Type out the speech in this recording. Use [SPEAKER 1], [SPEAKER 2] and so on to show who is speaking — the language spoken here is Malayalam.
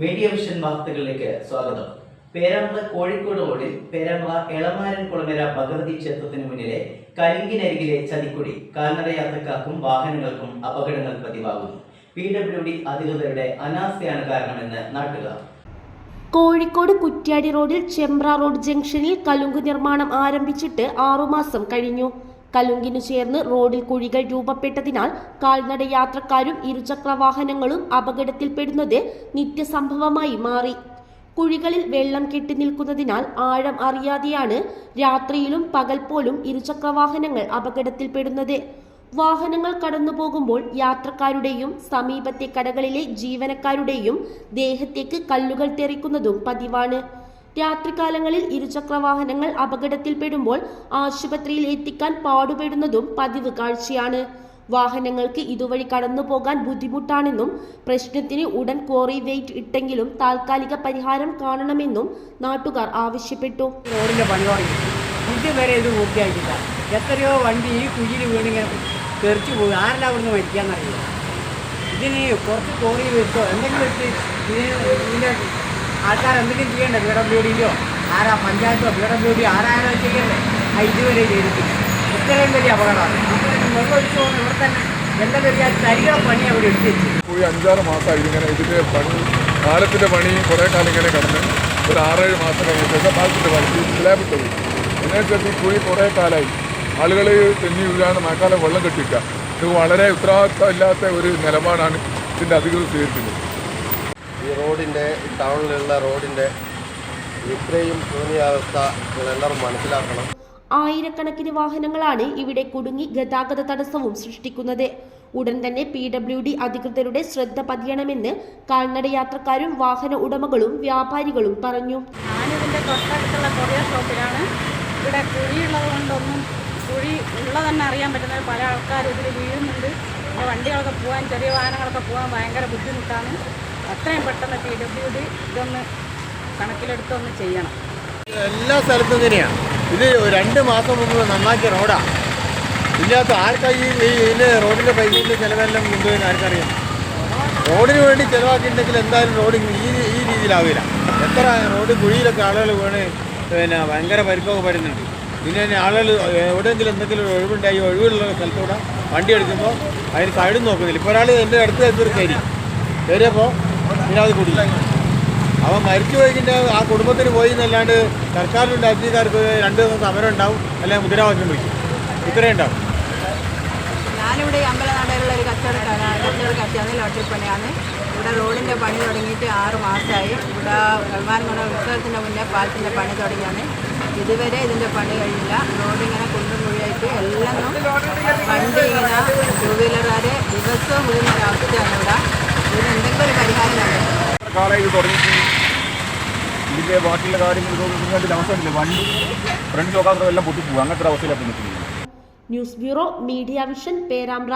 [SPEAKER 1] മീഡിയ വിഷൻ വാർത്തകളിലേക്ക് സ്വാഗതം. പേരാമ്പ്ര കോഴിക്കോട് റോഡിൽ പേരാമ്പ്ര എളമാരൻ കുളങ്ങര ഭഗവതി ക്ഷേത്രത്തിന് മുന്നിലെ കരിങ്കിനരികിലെ ചതിക്കുടി കാൽനട യാത്രക്കാർക്കും വാഹനങ്ങൾക്കും അപകടങ്ങൾ പതിവാകുന്നു. പി ഡബ്ല്യു ഡി അധികൃതരുടെ അനാസ്ഥയാണ് കാരണമെന്ന് നാട്ടുകാർ.
[SPEAKER 2] കോഴിക്കോട് കുറ്റ്യാടി റോഡിൽ ചെമ്പ്ര റോഡ് ജംഗ്ഷനിൽ കലുങ്ക് നിർമ്മാണം ആരംഭിച്ചിട്ട് ആറുമാസം കഴിഞ്ഞു. കലുങ്കിനു ചേർന്ന് റോഡിൽ കുഴികൾ രൂപപ്പെട്ടതിനാൽ കാൽനട യാത്രക്കാരും ഇരുചക്ര വാഹനങ്ങളും അപകടത്തിൽപ്പെടുന്നത് നിത്യസംഭവമായി മാറി. കുഴികളിൽ വെള്ളം കെട്ടി നിൽക്കുന്നതിനാൽ ആഴം അറിയാതെയാണ് രാത്രിയിലും പകൽ പോലും ഇരുചക്ര വാഹനങ്ങൾ അപകടത്തിൽപ്പെടുന്നത്. വാഹനങ്ങൾ കടന്നു പോകുമ്പോൾ യാത്രക്കാരുടെയും സമീപത്തെ കടകളിലെ ജീവനക്കാരുടെയും ദേഹത്തേക്ക് കല്ലുകൾ തെറിക്കുന്നതും പതിവാണ്. രാത്രികാലങ്ങളിൽ ഇരുചക്ര വാഹനങ്ങൾ അപകടത്തിൽപ്പെടുമ്പോൾ ആശുപത്രിയിൽ എത്തിക്കാൻ പാടുപെടുന്നതും പതിവ് കാഴ്ചയാണ്. വാഹനങ്ങൾക്ക് ഇതുവഴി കടന്നു പോകാൻ ബുദ്ധിമുട്ടാണെന്നും പ്രശ്നത്തിന് ഉടൻ കോറി വെയിറ്റ് ഇട്ടെങ്കിലും താൽക്കാലിക പരിഹാരം കാണണമെന്നും നാട്ടുകാർ ആവശ്യപ്പെട്ടു.
[SPEAKER 3] റോഡിന്റെ പണി തുടങ്ങി. ഇതുവരെ ഇത് പൂർത്തിയാക്കില്ല എത്രയോ വണ്ടി ഈ കുഴിയിൽ വീണിങ്ങനെ തെറിച്ചു പോയി. ആരെല്ലാം അവിടുന്ന് മരിക്കാന്നറിയില്ല. ഇതിന് കുറച്ച് കോറി വെച്ചോ എന്തെങ്കിലും വെച്ച് ഇതിന് ഇതിന്റെ ആൾക്കാർ എന്തെങ്കിലും ചെയ്യണ്ടേ? ബി ഡബ്ല്യു ഡിയിലോ ആരാ പഞ്ചായത്തോ? ബി ഡബ്ല്യു ഡി ആരാരോ ചെയ്യണ്ടേ? ആ ഇതുവരെ ചെയ്തിട്ടില്ല. ഇത്രയും വലിയ അപകടമാണ്. വെള്ളം ഒഴിച്ചു പോകുന്ന ഇവിടെ തന്നെ എന്താ വലിയ തരിക പണി അവിടെ എടുത്ത് വെച്ചു.
[SPEAKER 4] അഞ്ചാറ് മാസം ഇങ്ങനെ ഇതിന്റെ പണി പാലത്തിന്റെ പണി കുറേ കാലം ഇങ്ങനെ കിടന്ന് ഒരു ആറേഴ് മാസം കഴിഞ്ഞ ശേഷം പാലത്തിന്റെ പണി സ്ലാബിട്ട് പോയി. അതിനനുസരിച്ച് ഈ കുഴി കുറേ കാലമായി ആളുകൾ തെന്നി വീഴാണ് മഴക്കാലം വെള്ളം കെട്ടിക്കുക ഇത് വളരെ ഉത്തരവാദിത്തമില്ലാത്ത ഒരു നിലപാടാണ് ഇതിന്റെ അധികൃതർ സ്വീകരിക്കുന്നത്.
[SPEAKER 5] ഈ റോഡിന്റെ ടൗണിലുള്ള റോഡിന്റെ ഇത്രയും ശൂന്യാവസ്ഥ നിങ്ങളെല്ലാവരും മനസ്സിലാക്കണം.
[SPEAKER 2] ആയിരക്കണക്കിന് വാഹനങ്ങളാണ് ഇവിടെ കുടുങ്ങി ഗതാഗത തടസ്സവും സൃഷ്ടിക്കുന്നത്. ഉടൻ തന്നെ പി ഡബ്ല്യു ഡി അധികൃതരുടെ ശ്രദ്ധ പതിയണമെന്ന് കാൽനട യാത്രക്കാരും വാഹന ഉടമകളും വ്യാപാരികളും പറഞ്ഞു.
[SPEAKER 6] ഞാനിതിന്റെ തൊട്ടടുത്തുള്ള കൊറിയർ ഷോപ്പിലാണ്. ഇവിടെ കുഴിയുള്ളത് കൊണ്ടൊന്നും കുഴി ഉള്ളതെന്നെ അറിയാൻ പറ്റുന്ന പല ആൾക്കാരും ഇതിൽ വീഴുന്നുണ്ട്. വണ്ടികളൊക്കെ പോകാൻ ചെറിയ വാഹനങ്ങളൊക്കെ പോകാൻ ഭയങ്കര ബുദ്ധിമുട്ടാണ്. എത്രയും പെട്ടെന്ന് പി ഡബ്ല്യു ഡി ഇതൊന്ന് കണക്കിലെടുത്തൊന്ന് ചെയ്യണം.
[SPEAKER 5] എല്ലാ സ്ഥലത്തും ഇങ്ങനെയാണ്. ഇത് രണ്ട് മാസം മുമ്പ് നന്നാക്കിയ റോഡാണ് ഇല്ലാത്ത ആർക്കായി ഈ ഇതിന്റെ റോഡിന്റെ പൈസയിന്റെ ചിലവെല്ലാം കൊണ്ടുപോയി ആർക്കറിയാം? റോഡിന് വേണ്ടി ചിലവാക്കിയിട്ടുണ്ടെങ്കിൽ എന്തായാലും റോഡ് ഈ ഈ രീതിയിലാവില്ല. എത്ര റോഡ് കുഴിയിലൊക്കെ ആളുകൾ വീണ് പിന്നെ ഭയങ്കര പരിക്കൊക്കെ വരുന്നുണ്ട് പിന്നെ തന്നെ ആളുകൾ എവിടെയെങ്കിലും എന്തെങ്കിലും ഒരു ഒഴിവുണ്ടായി ഒഴിവുള്ള സ്ഥലത്തൂടെ വണ്ടി എടുക്കുമ്പോൾ അതിന് സൈഡും നോക്കുന്നില്ല. ഇപ്പോൾ ഒരാൾ എന്റെ അടുത്ത് എത്തൊരു കയറി കയറിയപ്പോൾ പിന്നെ കൂടി. കുടി അവൻ മരിച്ചു പോയിക്കിന്റെ ആ കുടുംബത്തിന് പോയി എന്നല്ലാണ്ട് സർക്കാരിന്റെ രാഷ്ട്രീയക്കാർക്ക് രണ്ട് ദിവസം സമരം ഉണ്ടാവും അല്ലെങ്കിൽ മുദ്രാവാക്യം വിളിക്കും ഇത്രയും ഉണ്ടാവും.
[SPEAKER 6] ഞാനിവിടെ അമ്പലനടയിലുള്ള ഒരു കച്ചവടക്കാരാണ് ലോട്ടറി പണിയാണ്. ഇവിടെ റോഡിന്റെ പണി തുടങ്ങിയിട്ട് ആറ് മാസമായി. ഇവിടെ ഗൾമാൻകുണ ഉത്സവത്തിന്റെ മുന്നേ പാലത്തിന്റെ പണി തുടങ്ങിയാണ്. ഇതുവരെ ഇതിന്റെ പണി കഴിയില്ല റോഡിങ്ങനെ കുണ്ടും കുഴിയായിട്ട് എല്ലാം വണ്ടി ഇങ്ങനെ ടൂ വീലറുകാരെ ദിവസവും വീഴുന്ന ഒരു അവസ്ഥയാണ് ഇവിടെ ഇതിന് എന്തെങ്കിലും ഒരു പരിഹാരം
[SPEAKER 4] കാലമായി ഇത് തുടങ്ങിയിട്ട് ഇതിന്റെ ബാക്കിയുള്ള കാര്യങ്ങൾ ഇതൊന്നും അവസരമില്ല. വണ്ടി ഫ്രണ്ട് നോക്കാത്തവരെല്ലാം പൊട്ടിപ്പോകും അങ്ങനത്തെ ഒരു അവസ്ഥയിലാണ്
[SPEAKER 2] news bureau media vision Perambra.